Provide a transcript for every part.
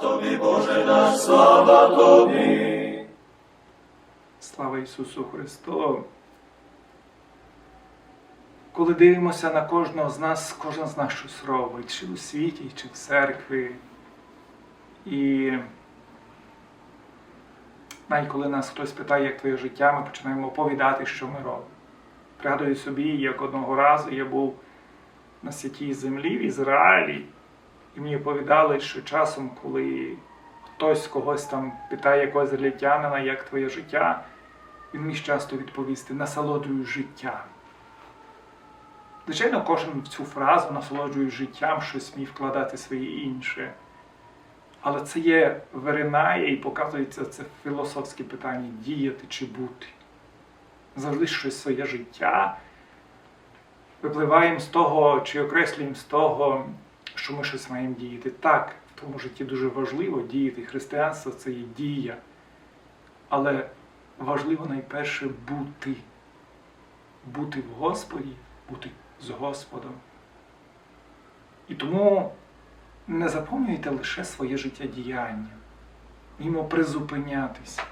тобі, Боже наш, слава тобі. Слава Ісусу Христу! Коли дивимося на кожного з нас, кожен з нас щось робить, чи у світі, чи в церкві. І навіть коли нас хтось питає, як твоє життя, ми починаємо оповідати, що ми робимо. Пригадую собі, як одного разу я був на святій землі в Ізраїлі, і мені оповідали, що часом, коли хтось когось там питає якогось ізраїльтянина, як твоє життя, він міг часто відповісти насолоджую життям. Звичайно, кожен в цю фразу насолоджує життям, щось міг вкладати своє інше. Але це є виринає і показується це філософське питання діяти чи бути. Завжди щось своє життя. Випливаємо з того чи окреслюємо з того, що ми щось маємо діяти. Так, в тому житті дуже важливо діяти. Християнство це є дія. Але важливо найперше бути. Бути в Господі, бути з Господом. І тому не заповнюйте лише своє життєдіяння. Мімо призупинятися,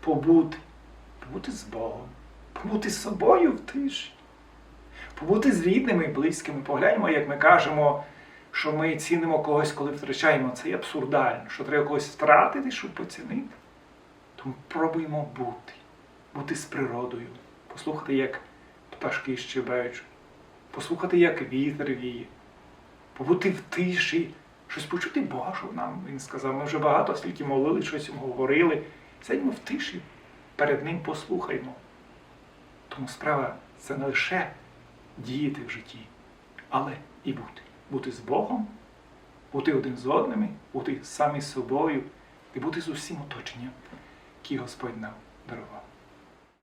побути, побути з Богом, побути з собою в тиші, побути з рідними і близькими. Погляньмо, як ми кажемо, що ми цінимо когось, коли втрачаємо. Це є абсурдально, що треба когось втратити, щоб поцінити. Тому пробуємо бути, бути з природою, послухати, як пташки щебечуть, послухати, як вітер віє, побути в тиші, щось почути Бога, нам він сказав. Ми вже багато стільки молили, щось говорили. Сидьмо в тиші, перед ним послухаймо. Тому справа це не лише діяти в житті, але і бути. Бути з Богом, бути один з одними, бути самі собою і бути з усім оточенням, яке Господь нам дарував.